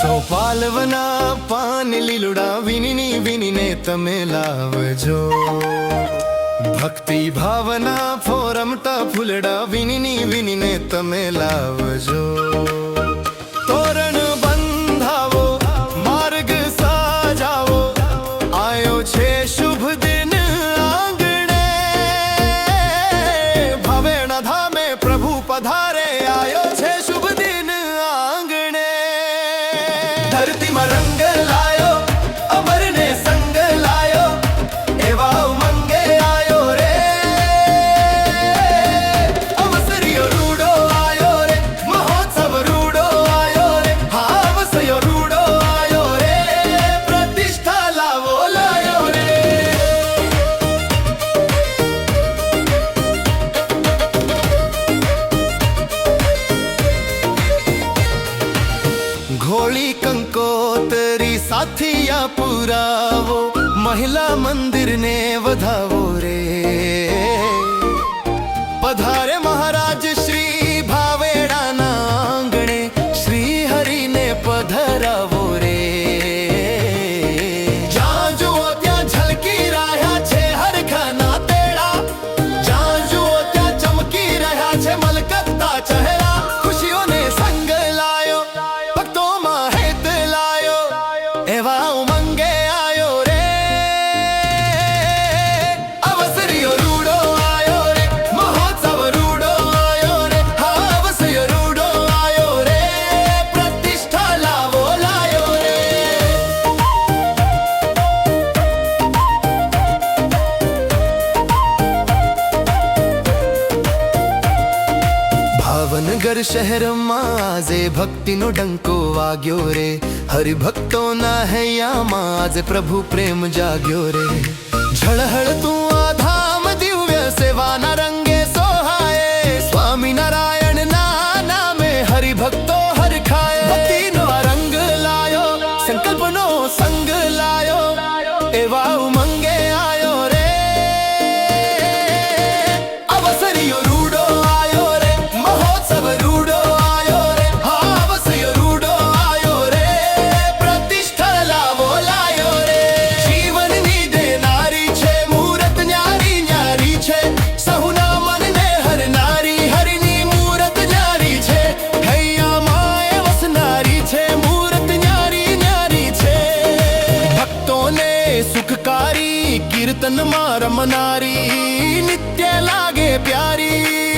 આસો પાલવના પાન લીલુડા વિનની વિનીને તમે લાવજો. ભક્તિ ભાવના ફોરમતા ફૂલડા વિનની વિનીને તમે લાવજો. તોરણ બંધાવો, માર્ગ સાજાવો, આયો છે શુભ દિન આંગણે. ભવેણ ધામે પ્રભુ પધારે धरती में रंग लायो होळी कंको तरी साथिया पुरावो महिला मंदिर ने वधावो रे। पधारे महाराज એવા ઉમંગે આયો રે અવસરીયો રૂડો આયો રે મહોત્સવ રૂડો આયો રે હા અવસયો રૂડો આયો રે પ્રતિષ્ઠા લાવો લાયો રે ભાવનગર શહેરમાં આજે ભક્તિનો ડંકો વાગ્યો રે हरिभक्तो ना है या माझे प्रभु प्रेम जाग्यो रे. झळहळ तू ਸੁਖਕਾਰੀ ਕੀਰਤਨ ਮਾਰਮਨਾਰੀ ਨਿੱਤੇ ਲਾਗੇ ਪਿਆਰੀ।